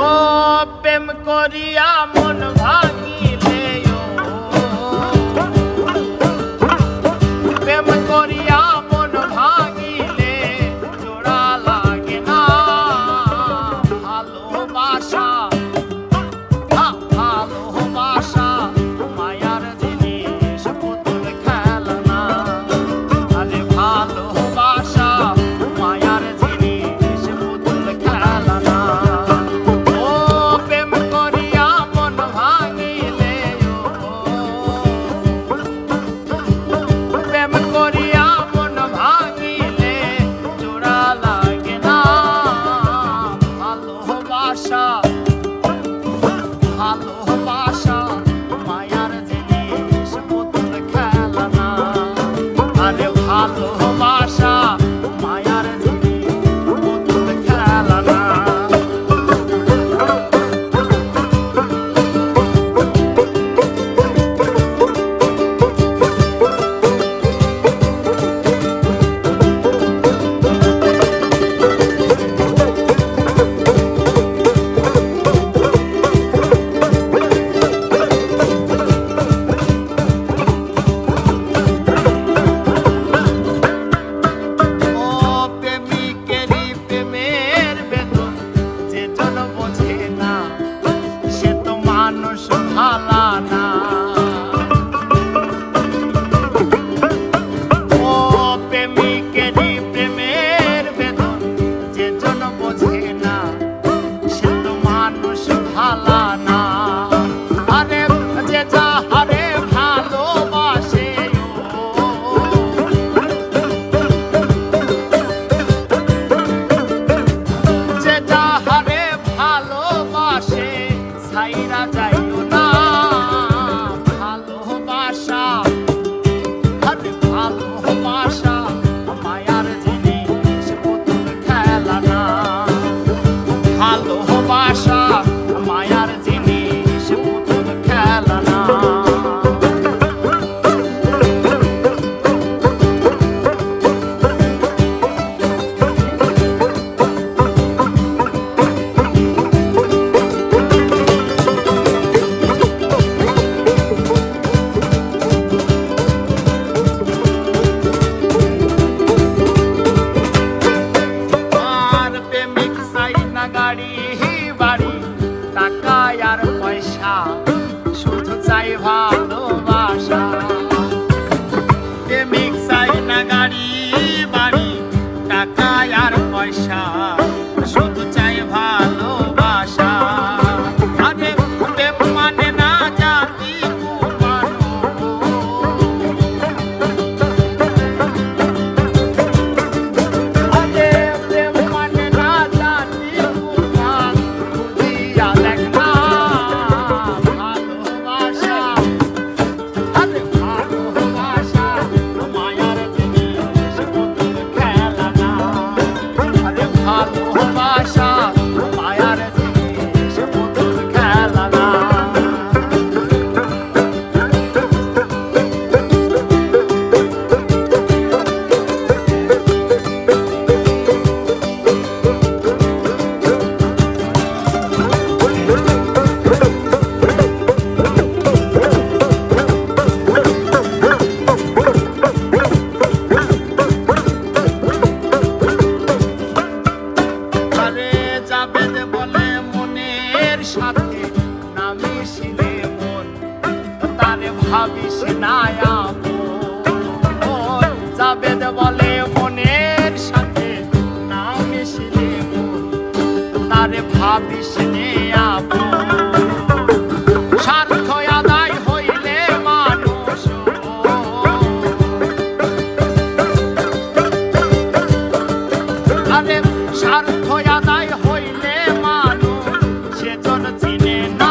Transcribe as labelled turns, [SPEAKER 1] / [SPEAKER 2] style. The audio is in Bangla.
[SPEAKER 1] ও প্রেম করিয়া মন ভাঙি halana আশা আর পয়সা শুধু চাই ভালোবাসা। প্রেমিক চাই না গাড়ি বাড়ি টাকা আর পয়সা। সাথে না মিশিলে মন, তারে ভাবিস না জাবেদ বলে মনের সাথে, না মিশিলে মন, তারে ভাবিস নে স্বার্থ আদায় Cine